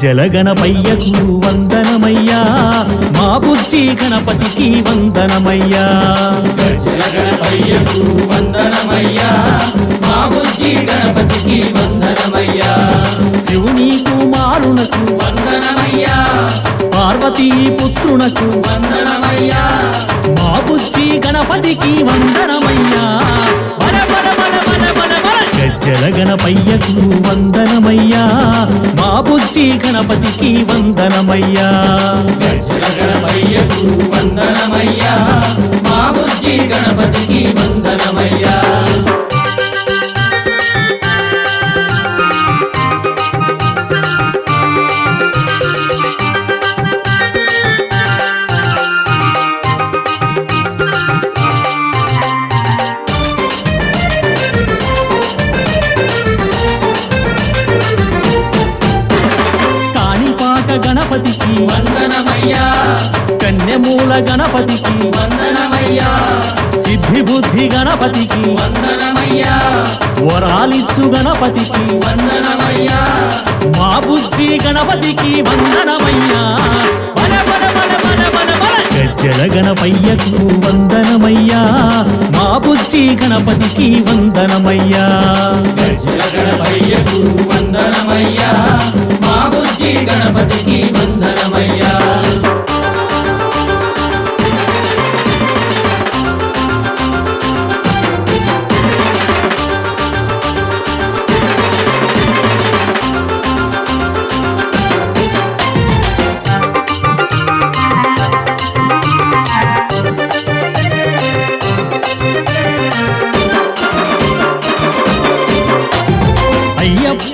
జలగణపయ్యకు వందనమయ్యా మా బుజ్జి గణపతికి వందనమయ్యా. జలగణపయ్యకు వందనమయ్యా మా బుజ్జి గణపతికి వందనమయ్యా. శివుని కుమారునకు వందనమయ్యా. పార్వతీ పుత్రునకు వందనమయ్యా. మా బుజ్జి గణపతికి వందనమయ్యా. జలగణపయ్యకు వందనమయ్యా. మా బుజ్జి గణపతికి వందనమయ్యా. గజ్జల గణపయ్యకు వందనమయ్యా. మా వందనమయ్యా. కన్యమూల గణపతికి వందనమయ్యా. సిద్ధి బుద్ధి గణపతికి వందనమయ్యా. వరాలిచ్చు గణపతికి వందనమయ్యా. మా బుద్ధి గణపతికి వందనమయ్యా. గజ్జల గణపయ్యకు వందనమయ్యా. మా బుజ్జి గణపతికి వందనమయ్యా. గజ్జల గణపయ్యకు వందనమయ్యా. మా బుజ్జి గణపతికి వందనమయ్యా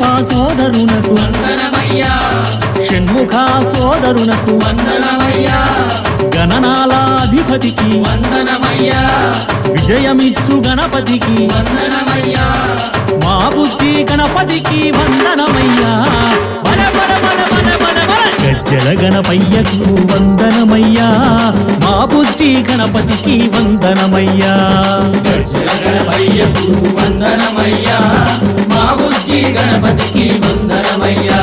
అయ్యప్ప సోదరునకు. వందనమయ్యా. షణ్ముఖ సోదరునకు. వందనమయ్యా. గణనాలాధిపతికి. వందనమయ్యా. విజయమిచ్చు గణపతికి. వందనమయ్యా. మా బుజ్జి గణపతికి వందనమయ్యా. గజ్జల గణపయ్యకు వందనమయ్యా. మా బుజ్జి గణపతికి వందనమయ్యా. గజ్జల గణపయ్యకు వందనమయ్యా. బుజ్జి గణపతికి వందనమయ్యా.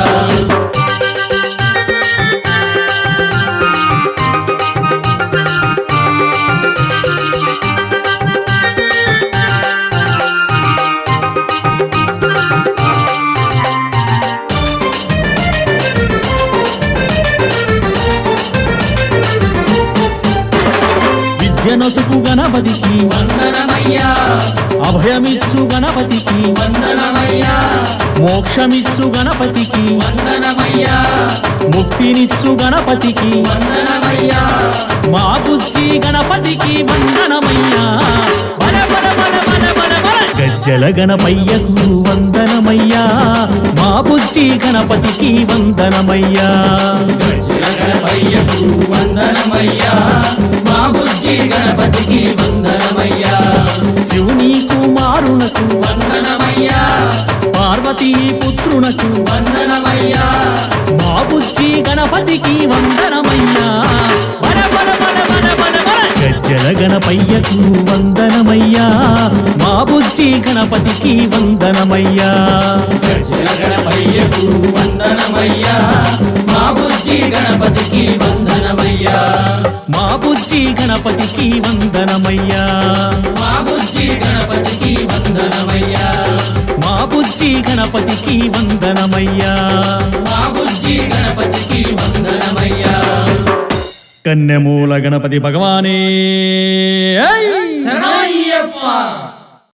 విద్యనసుకు గణపతికి వందనమయ్యా. అభయమిచ్చు గణపతికి వందనమయ్యా. మోక్షమిచ్చు గణపతికి వందనమయ్యా. ముక్తినిచ్చు గణపతికి వందనమయ్యా. మా బుజ్జి గణపతికి వందనమయ్యా. బల బల బల బల బల బల. గజ్జల గణపయ్యకు వందనమయ్యా. మా బుజ్జి గణపతికి వందనమయ్యా. గజ్జల గణపయ్యకు వందనమయ్యా వందనమయ్యా పార్వతీ పుత్రునకు వందనమయ్యా. మా బుజ్జి గణపతికి వందనమయ్యా. గజ్జల గణపయ్యకు వందనమయ్యా. మా బుజ్జి గణపతికి వందనమయ్యా. గజ్జల గణపయ్యకు వందనమయ్యా. మా బుజ్జి గణపతికి వందనమయ్యా. మా బుజ్జి గణపతికి వందనమయ్యా. మా బుజ్జి గణపతికి వందనమయ్యా. బుజ్జి గణపతికి వందనమయ్యా. మా బుజ్జి గణపతికి వందనమయ్యా. కన్నెమూల గణపతి భగవానే!